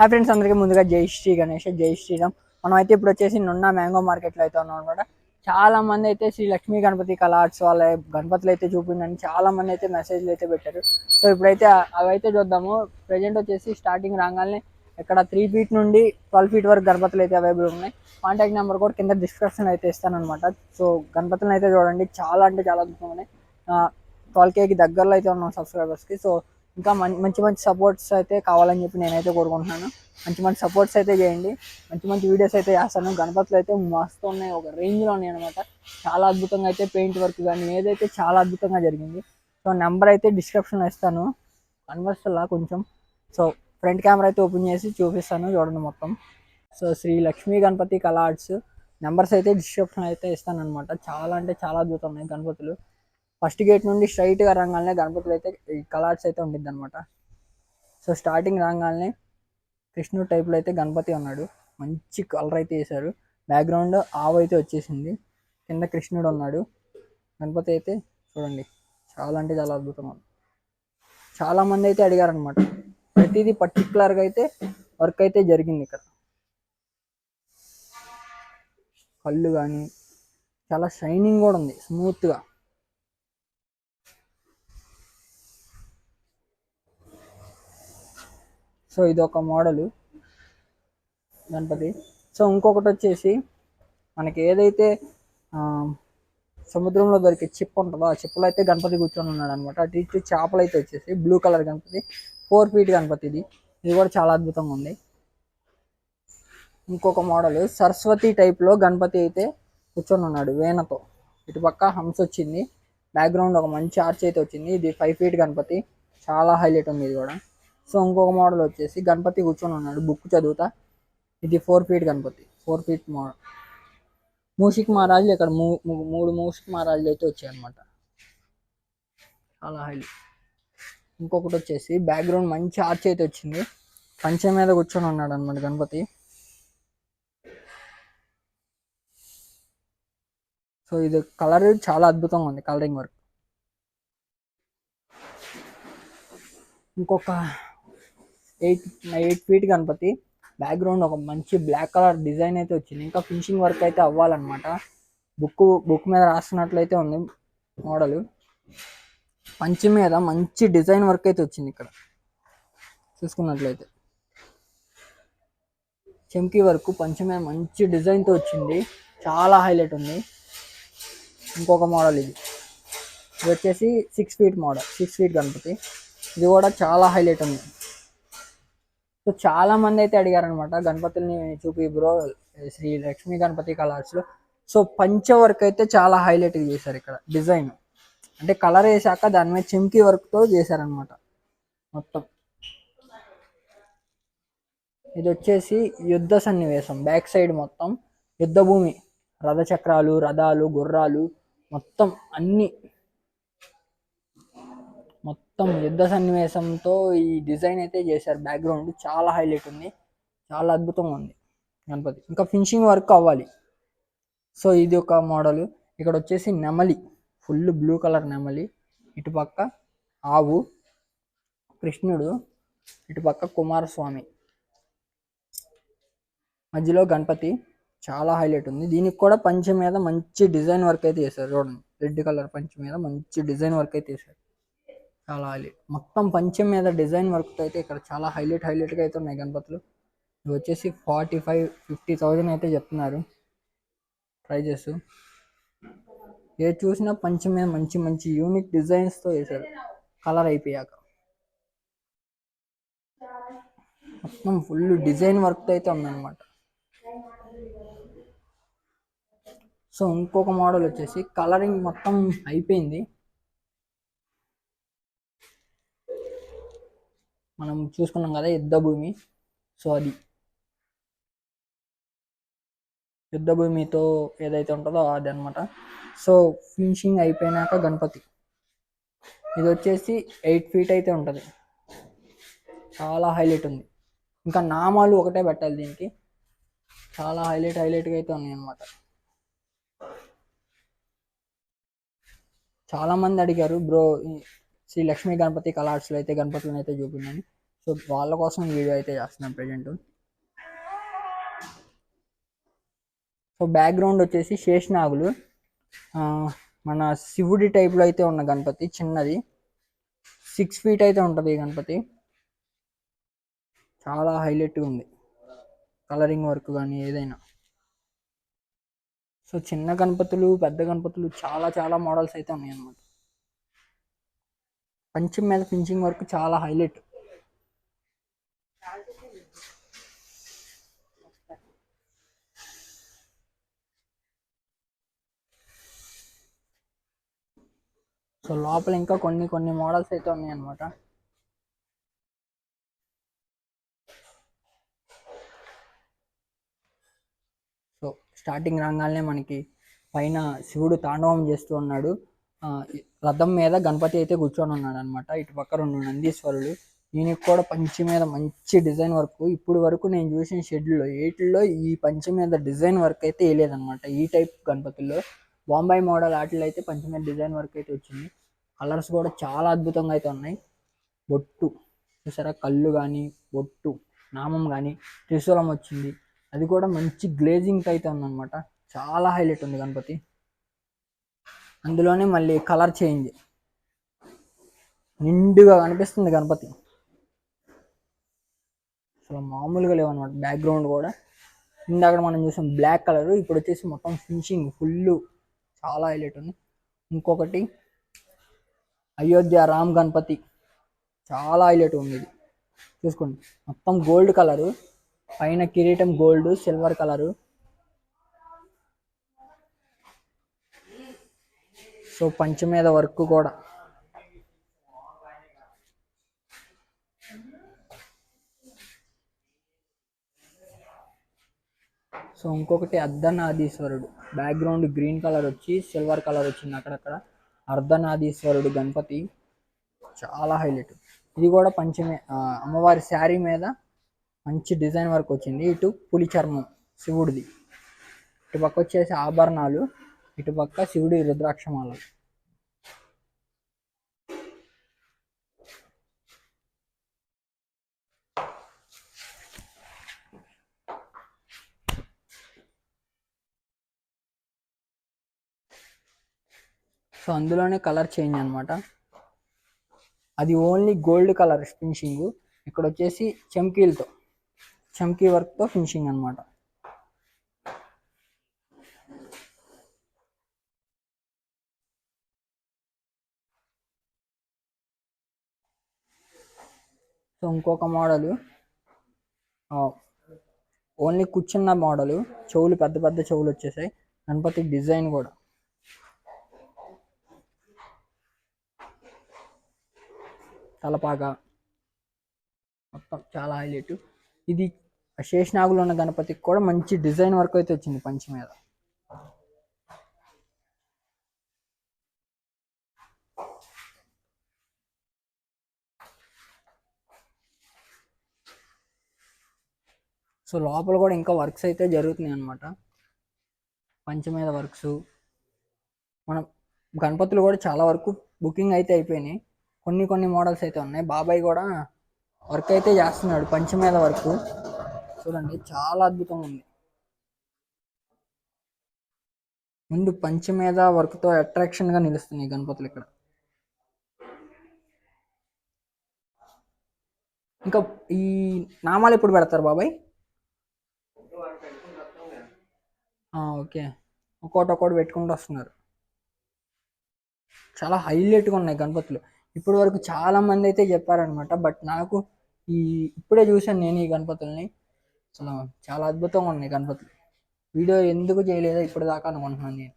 Hi friends అందరికీ ముందుగా జై శ్రీ గణేష్ జై శ్రీరామ్. మనం అయితే ఇప్పుడు వచ్చేసి నున్న మ్యాంగో మార్కెట్లో అయితే ఉన్నాం అనమాట. చాలా మంది అయితే శ్రీ లక్ష్మీ గణపతి కళార్ట్స్ వాళ్ళ గణపతులు అయితే చూపిందని చాలా మంది అయితే మెసేజ్లు అయితే పెట్టారు. సో ఇప్పుడైతే అవైతే చూద్దాము. ప్రజెంట్ వచ్చేసి స్టార్టింగ్ రాగానే ఇక్కడ త్రీ ఫీట్ నుండి ట్వెల్వ్ ఫీట్ వరకు గణపతులు అయితే అవైలబుల్ ఉన్నాయి. కాంటాక్ట్ నెంబర్ కూడా కింద డిస్క్రిప్షన్ అయితే ఇస్తానమాట సో గణపతులను అయితే చూడండి. చాలా అంటే చాలా అద్భుతం ఉన్నాయి. ట్వెల్వ్ కేకి దగ్గరలో అయితే ఉన్నాం సబ్స్క్రైబర్స్కి సో ఇంకా మంచి మంచి సపోర్ట్స్ అయితే కావాలని చెప్పి నేనైతే కోరుకుంటున్నాను. మంచి మంచి సపోర్ట్స్ అయితే చేయండి. మంచి మంచి వీడియోస్ అయితే చేస్తాను. గణపతులు అయితే మస్తు ఉన్నాయి. ఒక రేంజ్లో ఉన్నాయి అనమాట చాలా అద్భుతంగా అయితే పెయింట్ వర్క్ కానీ ఏదైతే చాలా అద్భుతంగా జరిగింది. సో నెంబర్ అయితే డిస్క్రిప్షన్లో ఇస్తాను. కన్వర్స్లా కొంచెం. సో ఫ్రంట్ కెమెరా అయితే ఓపెన్ చేసి చూపిస్తాను చూడండి మొత్తం. సో శ్రీ లక్ష్మీ గణపతి కళా ఆర్ట్స్ నెంబర్స్ అయితే డిస్క్రిప్షన్ అయితే ఇస్తాను అనమాట చాలా అంటే చాలా అద్భుతం ఉన్నాయి గణపతులు. ఫస్ట్ గేట్ నుండి స్ట్రైట్గా రాగానే గణపతులు అయితే ఈ కలర్స్ అయితే ఉండిద్ది అనమాట సో స్టార్టింగ్ రాగానే కృష్ణుడు టైప్లో అయితే గణపతి ఉన్నాడు. మంచి కలర్ అయితే వేశారు. బ్యాక్గ్రౌండ్ ఆవు అయితే వచ్చేసింది. కింద కృష్ణుడు ఉన్నాడు. గణపతి అయితే చూడండి చాలా అంటే చాలా అద్భుతంగా ఉంది చాలా మంది అయితే అడిగారు అనమాట ప్రతిదీ పర్టికులర్గా అయితే వర్క్ అయితే జరిగింది ఇక్కడ. కళ్ళు కానీ చాలా షైనింగ్ కూడా ఉంది స్మూత్గా సో ఇది ఒక మోడలు గణపతి. సో ఇంకొకటి వచ్చేసి మనకి ఏదైతే ఆ, సముద్రంలో దొరికే చిప్ ఉంటుందో ఆ చిప్పులో అయితే గణపతి కూర్చొని ఉన్నాడు అనమాట అటు ఇటు చేపలు అయితే వచ్చేసి blue colour Ganapati four feet Ganapati ఇది. ఇది కూడా చాలా అద్భుతంగా ఉంది. ఇంకొక మోడల్ సరస్వతి టైప్లో గణపతి అయితే కూర్చొని ఉన్నాడు వేణతో. ఇటుపక్క హంస వచ్చింది. బ్యాక్గ్రౌండ్ ఒక మంచి ఆర్చ్ అయితే వచ్చింది. ఇది ఫైవ్ ఫీట్ గణపతి. చాలా హైలైట్ ఉంది ఇది కూడా. సో ఇంకొక మోడల్ వచ్చేసి గణపతి కూర్చొని ఉన్నాడు. బుక్ చదువుతా. ఇది four feet Ganapati. Four feet model మూషిక్ మహారాజులు ఇక్కడ మూ మూడు మూషిక్ మహారాజులు అయితే వచ్చాయి అనమాట చాలా హైలీ ఇంకొకటి వచ్చేసి బ్యాక్గ్రౌండ్ మంచి ఆర్చ్ అయితే వచ్చింది. పంచ మీద కూర్చొని ఉన్నాడు అనమాట గణపతి. సో ఇది కలర్ చాలా అద్భుతంగా ఉంది కలరింగ్ వర్క్ ఇంకొక eight eight feet Ganapati. Background ఒక మంచి బ్లాక్ కలర్ డిజైన్ అయితే వచ్చింది. ఇంకా ఫినిషింగ్ వర్క్ అయితే అవ్వాలన్నమాట. బుక్ బుక్ మీద రాస్తున్నట్లయితే ఉంది మోడల్ పంచి మీద మంచి డిజైన్ వర్క్ అయితే వచ్చింది ఇక్కడ. చూసుకున్నట్లయితే. చెంకీ వర్క్ పంచి మీద మంచి డిజైన్తో వచ్చింది. చాలా హైలైట్ ఉంది. ఇంకొక మోడల్ ఇది. ఇది వచ్చేసి six feet model six feet Ganapati. ఇది కూడా చాలా హైలైట్ ఉంది. సో చాలా మంది అయితే అడిగారనమాట గణపతుల్ని చూపి బ్రో శ్రీ లక్ష్మీ గణపతి కలర్స్లో. సో పంచ వర్క్ అయితే చాలా హైలైట్ చేశారు ఇక్కడ డిజైన్ అంటే కలర్ వేసాక దాని మీద చెంకి వర్క్తో చేశారనమాట మొత్తం. ఇది వచ్చేసి యుద్ధ సన్నివేశం బ్యాక్ సైడ్ మొత్తం. యుద్ధ భూమి రథచక్రాలు రథాలు గుర్రాలు మొత్తం అన్ని మొత్తం యుద్ధ సన్నివేశంతో ఈ డిజైన్ అయితే చేశారు. బ్యాక్గ్రౌండ్ చాలా హైలైట్ ఉంది. చాలా అద్భుతంగా ఉంది గణపతి. ఇంకా ఫినిషింగ్ వర్క్ అవ్వాలి. సో ఇది ఒక మోడల్ ఇక్కడ వచ్చేసి నెమలి. ఫుల్ బ్లూ కలర్ నెమలి. ఇటుపక్క ఆవు. కృష్ణుడు. ఇటుపక్క కుమారస్వామి. మధ్యలో గణపతి. చాలా హైలైట్ ఉంది. దీనికి కూడా పంచ మీద మంచి డిజైన్ వర్క్ అయితే చేశారు. చూడండి. రెడ్ కలర్ పంచ మీద మంచి డిజైన్ వర్క్ అయితే చేశారు. చాలా హైలైట్ మొత్తం పంచం మీద డిజైన్ వర్క్ అయితే ఇక్కడ చాలా హైలైట్ హైలైట్గా అయితే ఉన్నాయి గణపతులు. ఇవి వచ్చేసి ఫార్టీ ఫైవ్ ఫిఫ్టీ థౌజండ్ అయితే చెప్తున్నారు ప్రైజెస్. ఏ చూసినా పంచం మీద మంచి మంచి యూనిక్ డిజైన్స్తో వేశారు. కలర్ అయిపోయాక. మొత్తం ఫుల్ డిజైన్ వర్క్ అయితే ఉందన్నమాట. సో ఇంకొక మోడల్ వచ్చేసి కలరింగ్ మొత్తం అయిపోయింది. మనం చూసుకున్నాం కదా యుద్ధ భూమి సో అది. యుద్ధ భూమితో ఏదైతే ఉంటుందో అది అనమాట సో ఫినిషింగ్ అయిపోయినాక గణపతి. ఇది వచ్చేసి ఎయిట్ ఫీట్ అయితే ఉంటుంది. చాలా హైలైట్ ఉంది. ఇంకా నామాలు ఒకటే పెట్టాలి దీనికి. చాలా హైలైట్ హైలైట్గా అయితే ఉన్నాయి అనమాట చాలామంది అడిగారు బ్రో శ్రీ లక్ష్మీ గణపతి కలర్స్లో అయితే గణపతులను అయితే చూపిందని సో వాళ్ళ కోసం వీడియో అయితే చేస్తున్నాను ప్రజెంట్ సో బ్యాక్గ్రౌండ్ వచ్చేసి శేషనాగులు. మన శివుడి టైప్లో అయితే ఉన్న గణపతి చిన్నది. సిక్స్ ఫీట్ అయితే ఉంటుంది ఈ గణపతి. చాలా హైలైట్గా ఉంది. కలరింగ్ వర్క్ కానీ ఏదైనా. సో చిన్న గణపతులు పెద్ద గణపతులు చాలా చాలా మోడల్స్ అయితే ఉన్నాయి అన్నమాట పంచం మీద ఫినిషింగ్ వర్క్ చాలా హైలైట్. సో లోపల ఇంకా కొన్ని కొన్ని మోడల్స్ అయితే ఉన్నాయి అనమాట సో స్టార్టింగ్ రాగానే మనకి పైన శివుడు తాండవం చేస్తూ ఉన్నాడు. రథం మీద గణపతి అయితే కూర్చొని ఉన్నాడు అనమాట ఇటు పక్క రెండు నందీశ్వరుడు. దీనికి కూడా పంచి మీద మంచి డిజైన్ వర్క్. ఇప్పుడు వరకు నేను చూసిన షెడ్యూల్లో ఎయిట్లో ఈ పంచి మీద డిజైన్ వర్క్ అయితే వేయలేదన్నమాట. ఈ టైప్ గణపతుల్లో. బాంబాయి మోడల్ వాటిలో అయితే పంచి మీద డిజైన్ వర్క్ అయితే వచ్చింది. కలర్స్ కూడా చాలా అద్భుతంగా అయితే ఉన్నాయి. బొట్టు. చూసారా? కళ్ళు కానీ బొట్టు. నామం కానీ త్రిశూలం వచ్చింది. అది కూడా మంచి గ్లేజింగ్ అయితే ఉందన్నమాట. చాలా హైలైట్ ఉంది గణపతి. అందులోనే మళ్ళీ కలర్ చేంజ్. నిండుగా కనిపిస్తుంది గణపతి. అసలు మామూలుగా లేవన్నమాట బ్యాక్గ్రౌండ్ కూడా. ఇందాక మనం చూసాం బ్లాక్ కలర్. ఇప్పుడు వచ్చేసి మొత్తం ఫినిషింగ్ ఫుల్ చాలా హైలైట్ ఉంది. ఇంకొకటి అయోధ్య రామ్ గణపతి. చాలా హైలైట్ ఉంది ఇది. చూసుకోండి. మొత్తం గోల్డ్ కలరు. పైన కిరీటం గోల్డ్ సిల్వర్ కలరు. సో పంచ మీద వర్క్ కూడా. సో ఇంకొకటి అర్ధనాదీశ్వరుడు. బ్యాక్గ్రౌండ్ గ్రీన్ కలర్ వచ్చి సిల్వర్ కలర్ వచ్చింది అక్కడక్కడ. అర్ధనాదీశ్వరుడు గణపతి. చాలా హైలైట్ ఇది కూడా పంచమే అమ్మవారి శారీ మీద మంచి డిజైన్ వర్క్ వచ్చింది. ఇటు పులి చర్మం శివుడిది. ఇటు పక్క వచ్చేసి ఆభరణాలు. ఇటు పక్క శివుడి రుద్రాక్షమాల. సో అందులోనే కలర్ చేంజ్ అన్నమాట. అది ఓన్లీ గోల్డ్ కలర్ ఫినిషింగ్. ఇక్కడ వచ్చేసి చమ్కీలతో చమ్కీ వర్క్తో ఫినిషింగ్ అన్నమాట. సో ఇంకొక మోడలు. ఓన్లీ కూర్చున్న మోడలు. చెవులు పెద్ద పెద్ద చెవులు వచ్చేసాయి. గణపతి డిజైన్ కూడా. తలపాక. మొత్తం చాలా హైలైట్. ఇది శేషనాగులు ఉన్న గణపతికి కూడా మంచి డిజైన్ వర్క్ అయితే వచ్చింది పంచి మీద. సో లోపల కూడా ఇంకా వర్క్స్ అయితే జరుగుతున్నాయి అనమాట పంచమీద వర్క్స్. మనం గణపతులు కూడా చాలా వరకు బుకింగ్ అయితే అయిపోయినాయి. కొన్ని కొన్ని మోడల్స్ అయితే ఉన్నాయి. బాబాయ్ కూడా వర్క్ అయితే చేస్తున్నాడు పంచ వర్క్. చూడండి చాలా అద్భుతంగా ఉంది. ముందు పంచమీద వర్క్తో అట్రాక్షన్గా నిలుస్తున్నాయి గణపతులు ఇక్కడ. ఇంకా ఈ నామాలు ఎప్పుడు పెడతారు బాబాయ్? ఆ, ఓకే. ఒక్కోటి ఒక్కోటి పెట్టుకుంటూ వస్తున్నారు. చాలా హైలైట్గా ఉన్నాయి గణపతులు. ఇప్పటి వరకు చాలా మంది అయితే చెప్పారనమాట బట్ నాకు ఈ ఇప్పుడే చూశాను నేను ఈ గణపతుల్ని. అసలు చాలా అద్భుతంగా ఉన్నాయి గణపతులు. వీడియో ఎందుకు చేయలేదో ఇప్పటిదాకా అనుకుంటున్నాను నేను.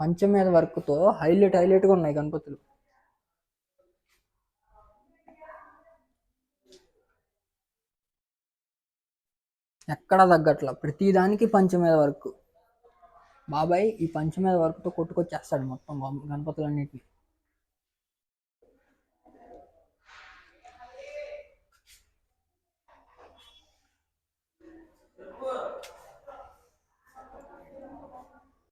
పంచం మీద వర్క్తో హైలైట్ హైలైట్గా ఉన్నాయి గణపతులు. ఎక్కడ తగ్గట్ల ప్రతి దానికి పంచం వర్క్. బాబాయ్ ఈ పంచమేద వర్క్తో కొట్టుకొచ్చేస్తాడు మొత్తం గణపతులన్నిటిని.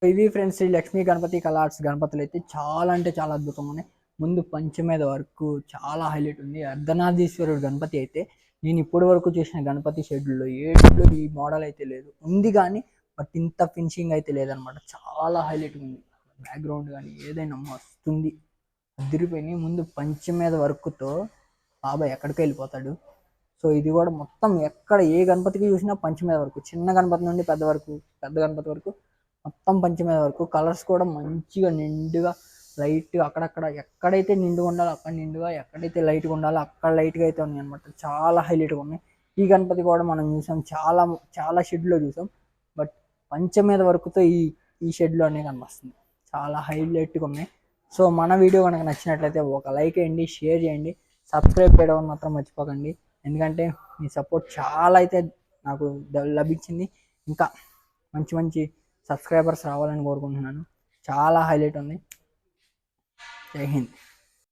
ఇవి ఫ్రెండ్స్ ఈ లక్ష్మీ గణపతి కళ గణపతులు అయితే చాలా అంటే చాలా అద్భుతంగా ఉన్నాయి. ముందు పంచమేద వరకు చాలా హైలైట్ ఉంది. అర్ధనాథీశ్వరుడు గణపతి అయితే నేను ఇప్పటి వరకు చూసిన గణపతి షెడ్యూల్లో ఏడులో ఈ మోడల్ అయితే లేదు. ఉంది కానీ బట్ ఇంత ఫినిషింగ్ అయితే లేదనమాట. చాలా హైలైట్ ఉంది. బ్యాక్గ్రౌండ్ కానీ ఏదైనా మస్తుంది. అదిరిపోయినాయి ముందు పంచి మీద వర్క్తో బాబాయ్ ఎక్కడికి వెళ్ళిపోతాడు. సో ఇది కూడా మొత్తం ఎక్కడ ఏ గణపతికి చూసినా పంచ మీద వరకు. చిన్న గణపతి నుండి పెద్ద వరకు పెద్ద గణపతి వరకు మొత్తం పంచ మీద వరకు. కలర్స్ కూడా మంచిగా నిండుగా లైట్ అక్కడక్కడ ఎక్కడైతే నిండుగా ఉండాలో అక్కడ నిండుగా ఎక్కడైతే లైట్గా ఉండాలో అక్కడ లైట్గా అయితే ఉన్నాయి అనమాట చాలా హైలైట్గా ఉన్నాయి. ఈ గణపతి కూడా మనం చూసాం. చాలా చాలా షెడ్లో చూసాం. బట్ పంచమీద వరకుతో ఈ ఈ షెడ్లోనే కనిపిస్తుంది. చాలా హైలైట్గా ఉన్నాయి. సో మన వీడియో కనుక నచ్చినట్లయితే ఒక లైక్ వేయండి షేర్ చేయండి. సబ్స్క్రైబ్ చేయడం మాత్రం మర్చిపోకండి. ఎందుకంటే మీ సపోర్ట్ చాలా అయితే నాకు లభించింది. ఇంకా మంచి మంచి సబ్స్క్రైబర్స్ రావాలని కోరుకుంటున్నాను. చాలా హైలైట్ ఉంది జై హింద్